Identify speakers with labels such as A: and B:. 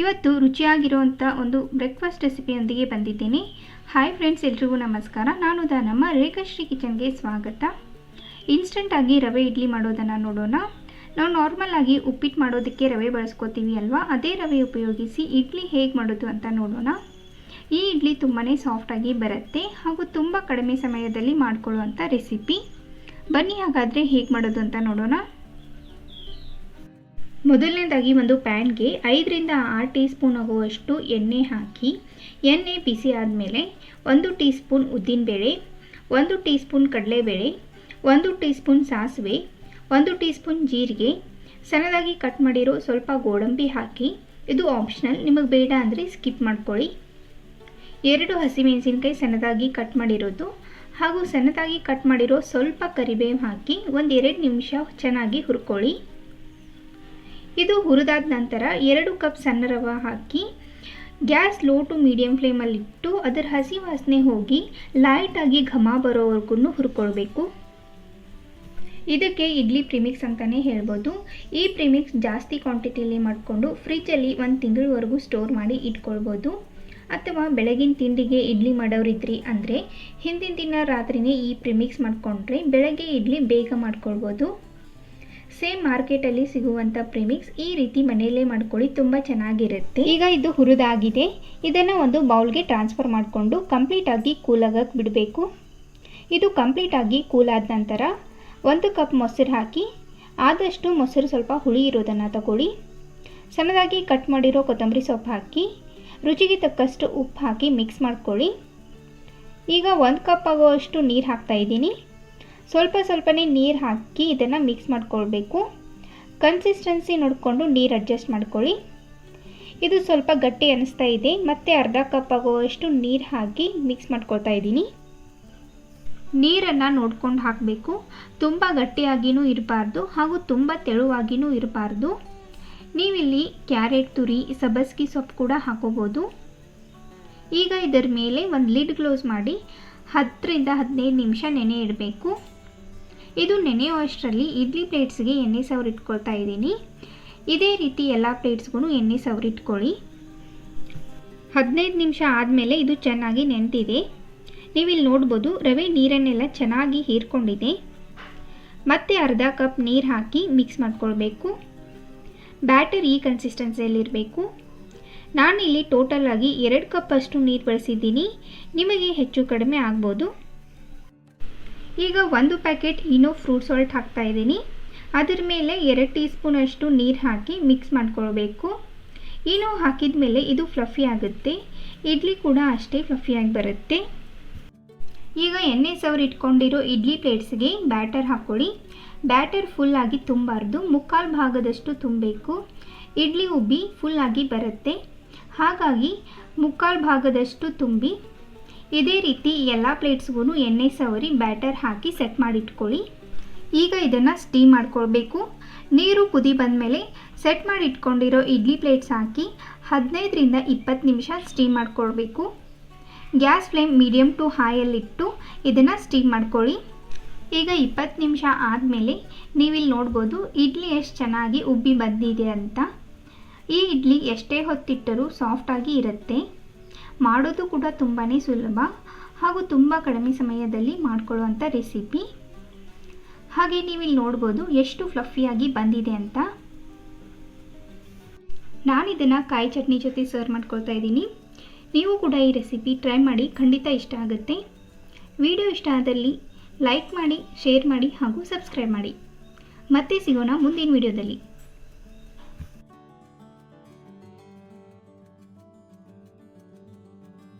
A: ಇವತ್ತು ರುಚಿಯಾಗಿರುವಂಥ ಒಂದು ಬ್ರೇಕ್ಫಾಸ್ಟ್ ರೆಸಿಪಿಯೊಂದಿಗೆ ಬಂದಿದ್ದೀನಿ. ಹಾಯ್ ಫ್ರೆಂಡ್ಸ್ ಎಲ್ರಿಗೂ ನಮಸ್ಕಾರ. ನಾನು ದಾನಮ್ಮ ರೇಖಾಶ್ರೀ ಕಿಚನ್ಗೆ ಸ್ವಾಗತ. ಇನ್ಸ್ಟೆಂಟಾಗಿ ರವೆ ಇಡ್ಲಿ ಮಾಡೋದನ್ನು ನೋಡೋಣ. ನಾವು ನಾರ್ಮಲ್ ಆಗಿ ಉಪ್ಪಿಟ್ಟು ಮಾಡೋದಕ್ಕೆ ರವೆ ಬಳಸ್ಕೋತೀವಿ ಅಲ್ವಾ? ಅದೇ ರವೆ ಉಪಯೋಗಿಸಿ ಇಡ್ಲಿ ಹೇಗೆ ಮಾಡೋದು ಅಂತ ನೋಡೋಣ. ಈ ಇಡ್ಲಿ ತುಂಬಾ ಸಾಫ್ಟಾಗಿ ಬರುತ್ತೆ ಹಾಗೂ ತುಂಬ ಕಡಿಮೆ ಸಮಯದಲ್ಲಿ ಮಾಡಿಕೊಳ್ಳುವಂಥ ರೆಸಿಪಿ ಬನ್ನಿ ಹಾಗಾದರೆ ಹೇಗೆ ಮಾಡೋದು ಅಂತ ನೋಡೋಣ. ಮೊದಲನೇದಾಗಿ ಒಂದು ಪ್ಯಾನ್ಗೆ ಐದರಿಂದ ಆರು ಟೀ ಸ್ಪೂನ್ ಆಗುವಷ್ಟು ಎಣ್ಣೆ ಹಾಕಿ, ಎಣ್ಣೆ ಬಿಸಿ ಆದಮೇಲೆ ಒಂದು ಟೀ ಸ್ಪೂನ್ ಉದ್ದಿನಬೇಳೆ, ಒಂದು ಟೀ ಸ್ಪೂನ್ ಕಡಲೆಬೇಳೆ, ಒಂದು ಟೀ ಸ್ಪೂನ್ ಸಾಸಿವೆ, ಒಂದು ಟೀ ಸ್ಪೂನ್ ಜೀರಿಗೆ, ಸಣ್ಣದಾಗಿ ಕಟ್ ಮಾಡಿರೋ ಸ್ವಲ್ಪ ಗೋಡಂಬಿ ಹಾಕಿ, ಇದು ಆಪ್ಷನಲ್, ನಿಮಗೆ ಬೇಡ ಅಂದರೆ ಸ್ಕಿಪ್ ಮಾಡ್ಕೊಳ್ಳಿ. ಎರಡು ಹಸಿಮೆಣಸಿನ್ಕಾಯಿ ಸಣ್ಣದಾಗಿ ಕಟ್ ಮಾಡಿರೋದು ಹಾಗೂ ಸಣ್ಣದಾಗಿ ಕಟ್ ಮಾಡಿರೋ ಸ್ವಲ್ಪ ಕರಿಬೇವು ಹಾಕಿ ಒಂದು ಎರಡು ನಿಮಿಷ ಚೆನ್ನಾಗಿ ಹುರ್ಕೊಳ್ಳಿ. ಇದು ಹುರಿದಾದ ನಂತರ ಎರಡು ಕಪ್ ಸಣ್ಣ ರವೆ ಹಾಕಿ ಗ್ಯಾಸ್ ಲೋ ಟು ಮೀಡಿಯಮ್ ಫ್ಲೇಮಲ್ಲಿಟ್ಟು ಅದರ ಹಸಿ ವಾಸನೆ ಹೋಗಿ ಲೈಟಾಗಿ ಘಮ ಬರೋವರೆಗೂ ಹುರ್ಕೊಳ್ಬೇಕು. ಇದಕ್ಕೆ ಇಡ್ಲಿ ಪ್ರಿಮಿಕ್ಸ್ ಅಂತಲೇ ಹೇಳ್ಬೋದು. ಈ ಪ್ರಿಮಿಕ್ಸ್ ಜಾಸ್ತಿ ಕ್ವಾಂಟಿಟಿಯಲ್ಲಿ ಮಾಡಿಕೊಂಡು ಫ್ರಿಜ್ಜಲ್ಲಿ ಒಂದು ತಿಂಗಳವರೆಗೂ ಸ್ಟೋರ್ ಮಾಡಿ ಇಟ್ಕೊಳ್ಬೋದು. ಅಥವಾ ಬೆಳಗಿನ ತಿಂಡಿಗೆ ಇಡ್ಲಿ ಮಾಡೋರಿದ್ರಿ ಅಂದರೆ ಹಿಂದಿನ ದಿನ ರಾತ್ರಿನೇ ಈ ಪ್ರಿಮಿಕ್ಸ್ ಮಾಡಿಕೊಂಡ್ರೆ ಬೆಳಗ್ಗೆ ಇಡ್ಲಿ ಬೇಗ ಮಾಡ್ಕೊಳ್ಬೋದು. ಸೇಮ್ ಮಾರ್ಕೆಟಲ್ಲಿ ಸಿಗುವಂಥ ಪ್ರಿಮಿಕ್ಸ್ ಈ ರೀತಿ ಮನೆಯಲ್ಲೇ ಮಾಡ್ಕೊಳ್ಳಿ, ತುಂಬ ಚೆನ್ನಾಗಿರುತ್ತೆ. ಈಗ ಇದು ಹುರಿದಾಗಿದೆ. ಇದನ್ನು ಒಂದು ಬೌಲ್ಗೆ ಟ್ರಾನ್ಸ್ಫರ್ ಮಾಡಿಕೊಂಡು ಕಂಪ್ಲೀಟಾಗಿ ಕೂಲಾಗಕ್ಕೆ ಬಿಡಬೇಕು. ಇದು ಕಂಪ್ಲೀಟಾಗಿ ಕೂಲಾದ ನಂತರ ಒಂದು ಕಪ್ ಮೊಸರು ಹಾಕಿ, ಆದಷ್ಟು ಮೊಸರು ಸ್ವಲ್ಪ ಹುಳಿ ಇರೋದನ್ನು ತಗೊಳ್ಳಿ. ಸಣ್ಣದಾಗಿ ಕಟ್ ಮಾಡಿರೋ ಕೊತ್ತಂಬರಿ ಸೊಪ್ಪು ಹಾಕಿ, ರುಚಿಗೆ ತಕ್ಕಷ್ಟು ಉಪ್ಪು ಹಾಕಿ ಮಿಕ್ಸ್ ಮಾಡ್ಕೊಳ್ಳಿ. ಈಗ ಒಂದು ಕಪ್ ಆಗುವಷ್ಟು ನೀರು ಹಾಕ್ತಾಯಿದ್ದೀನಿ ಸ್ವಲ್ಪ ಸ್ವಲ್ಪನೇ ನೀರು ಹಾಕಿ ಇದನ್ನು ಮಿಕ್ಸ್ ಮಾಡ್ಕೊಳ್ಬೇಕು. ಕನ್ಸಿಸ್ಟೆನ್ಸಿ ನೋಡಿಕೊಂಡು ನೀರು ಅಡ್ಜಸ್ಟ್ ಮಾಡ್ಕೊಳ್ಳಿ. ಇದು ಸ್ವಲ್ಪ ಗಟ್ಟಿ ಅನ್ನಿಸ್ತಾ ಇದೆ. ಮತ್ತು ಅರ್ಧ ಕಪ್ ಆಗುವಷ್ಟು ನೀರು ಹಾಕಿ ಮಿಕ್ಸ್ ಮಾಡ್ಕೊಳ್ತಾ ಇದ್ದೀನಿ. ನೀರನ್ನು ನೋಡ್ಕೊಂಡು ಹಾಕಬೇಕು. ತುಂಬ ಗಟ್ಟಿಯಾಗಿಯೂ ಇರಬಾರ್ದು ಹಾಗೂ ತುಂಬ ತೆಳುವಾಗಿಯೂ ಇರಬಾರ್ದು. ನೀವಿಲ್ಲಿ ಕ್ಯಾರೆಟ್, ತುರಿ, ಸಬ್ಬಸ್ಗಿ ಸೊಪ್ಪು ಕೂಡ ಹಾಕೋಬೋದು. ಈಗ ಇದರ ಮೇಲೆ ಒಂದು ಲಿಡ್ ಕ್ಲೋಸ್ ಮಾಡಿ ಹತ್ತರಿಂದ ಹದಿನೈದು ನಿಮಿಷ ನೆನೆ ಇಡಬೇಕು. ಇದು ನೆನೆಯುವಷ್ಟರಲ್ಲಿ ಇಡ್ಲಿ ಪ್ಲೇಟ್ಸ್ಗೆ ಎಣ್ಣೆ ಸವರು ಇಟ್ಕೊಳ್ತಾ ಇದ್ದೀನಿ. ಇದೇ ರೀತಿ ಎಲ್ಲ ಪ್ಲೇಟ್ಸ್ಗೂ ಎಣ್ಣೆ ಸವರು ಇಟ್ಕೊಳ್ಳಿ. ಹದಿನೈದು ನಿಮಿಷ ಆದಮೇಲೆ ಇದು ಚೆನ್ನಾಗಿ ನೆನೆದಿದೆ ನೀವಿಲ್ಲಿ ನೋಡ್ಬೋದು ರವೆ ನೀರನ್ನೆಲ್ಲ ಚೆನ್ನಾಗಿ ಹೀರ್ಕೊಂಡಿದೆ. ಮತ್ತೆ ಅರ್ಧ ಕಪ್ ನೀರು ಹಾಕಿ ಮಿಕ್ಸ್ ಮಾಡ್ಕೊಳ್ಬೇಕು. ಬ್ಯಾಟರ್ ಈ ಕನ್ಸಿಸ್ಟೆನ್ಸಿಯಲ್ಲಿರಬೇಕು ನಾನಿಲ್ಲಿ ಟೋಟಲ್ ಆಗಿ ಎರಡು ಕಪ್ ಅಷ್ಟು ನೀರು ಬಳಸಿದ್ದೀನಿ. ನಿಮಗೆ ಹೆಚ್ಚು ಕಡಿಮೆ ಆಗ್ಬೋದು. ಈಗ ಒಂದು ಪ್ಯಾಕೆಟ್ ಇನೋ ಫ್ರೂಟ್ ಸಾಲ್ಟ್ ಹಾಕ್ತಾ ಇದ್ದೀನಿ. ಅದರ ಮೇಲೆ ಎರಡು ಟೀ ಸ್ಪೂನಷ್ಟು ನೀರು ಹಾಕಿ ಮಿಕ್ಸ್ ಮಾಡ್ಕೊಳ್ಬೇಕು. ಇನೋ ಹಾಕಿದ ಮೇಲೆ ಇದು ಫ್ಲಫಿ ಆಗುತ್ತೆ. ಇಡ್ಲಿ ಕೂಡ ಅಷ್ಟೇ ಫ್ಲಫಿಯಾಗಿ ಬರುತ್ತೆ. ಈಗ ಎಣ್ಣೆ ಸವರಿ ಇಟ್ಕೊಂಡಿರೋ ಇಡ್ಲಿ ಪ್ಲೇಟ್ಸ್ಗೆ ಬ್ಯಾಟರ್ ಹಾಕ್ಕೊಳ್ಳಿ ಬ್ಯಾಟರ್ ಫುಲ್ಲಾಗಿ ತುಂಬಾರ್ದು, ಮುಕ್ಕಾಲು ಭಾಗದಷ್ಟು ತುಂಬಬೇಕು. ಇಡ್ಲಿ ಉಬ್ಬಿ ಫುಲ್ಲಾಗಿ ಬರುತ್ತೆ. ಹಾಗಾಗಿ ಮುಕ್ಕಾಲು ಭಾಗದಷ್ಟು ತುಂಬಿ ಇದೇ ರೀತಿ ಎಲ್ಲ ಪ್ಲೇಟ್ಸ್ಗೂ ಎಣ್ಣೆ ಸವರಿ, ಬ್ಯಾಟರ್ ಹಾಕಿ ಸೆಟ್ ಮಾಡಿಟ್ಕೊಳ್ಳಿ. ಈಗ ಇದನ್ನು ಸ್ಟೀಮ್ ಮಾಡ್ಕೊಳ್ಬೇಕು. ನೀರು ಕುದಿ ಬಂದಮೇಲೆ ಸೆಟ್ ಮಾಡಿ ಇಟ್ಕೊಂಡಿರೋ ಇಡ್ಲಿ ಪ್ಲೇಟ್ಸ್ ಹಾಕಿ ಹದಿನೈದರಿಂದ ಇಪ್ಪತ್ತು ನಿಮಿಷ ಸ್ಟೀಮ್ ಮಾಡ್ಕೊಳ್ಬೇಕು. ಗ್ಯಾಸ್ ಫ್ಲೇಮ್ ಮೀಡಿಯಮ್ ಟು ಹೈಯಲ್ಲಿಟ್ಟು ಇದನ್ನು ಸ್ಟೀಮ್ ಮಾಡ್ಕೊಳ್ಳಿ. ಈಗ ಇಪ್ಪತ್ತು ನಿಮಿಷ ಆದಮೇಲೆ ನೀವಿಲ್ಲಿ ನೋಡ್ಬೋದು ಇಡ್ಲಿ ಎಷ್ಟು ಚೆನ್ನಾಗಿ ಉಬ್ಬಿ ಬಂದಿದೆ ಅಂತ. ಈ ಇಡ್ಲಿ ಎಷ್ಟೇ ಹೊತ್ತಿಟ್ಟರೂ ಸಾಫ್ಟಾಗಿ ಇರುತ್ತೆ. ಮಾಡೋದು ಕೂಡ ತುಂಬಾ ಸುಲಭ ಹಾಗೂ ತುಂಬ ಕಡಿಮೆ ಸಮಯದಲ್ಲಿ ಮಾಡ್ಕೊಳ್ಳುವಂಥ ರೆಸಿಪಿ ಹಾಗೆ ನೀವಿಲ್ಲಿ ನೋಡ್ಬೋದು ಎಷ್ಟು ಫ್ಲಫಿಯಾಗಿ ಬಂದಿದೆ ಅಂತ. ನಾನಿದನ್ನು ಕಾಯಿ ಚಟ್ನಿ ಜೊತೆ ಸರ್ವ್ ಮಾಡ್ಕೊಳ್ತಾ ಇದ್ದೀನಿ. ನೀವು ಕೂಡ ಈ ರೆಸಿಪಿ ಟ್ರೈ ಮಾಡಿ ಖಂಡಿತ ಇಷ್ಟ ಆಗುತ್ತೆ. ವಿಡಿಯೋ ಇಷ್ಟ ಆದಲ್ಲಿ ಲೈಕ್ ಮಾಡಿ ಶೇರ್ ಮಾಡಿ ಹಾಗೂ ಸಬ್ಸ್ಕ್ರೈಬ್ ಮಾಡಿ. ಮತ್ತೆ ಸಿಗೋಣ ಮುಂದಿನ ವಿಡಿಯೋದಲ್ಲಿ.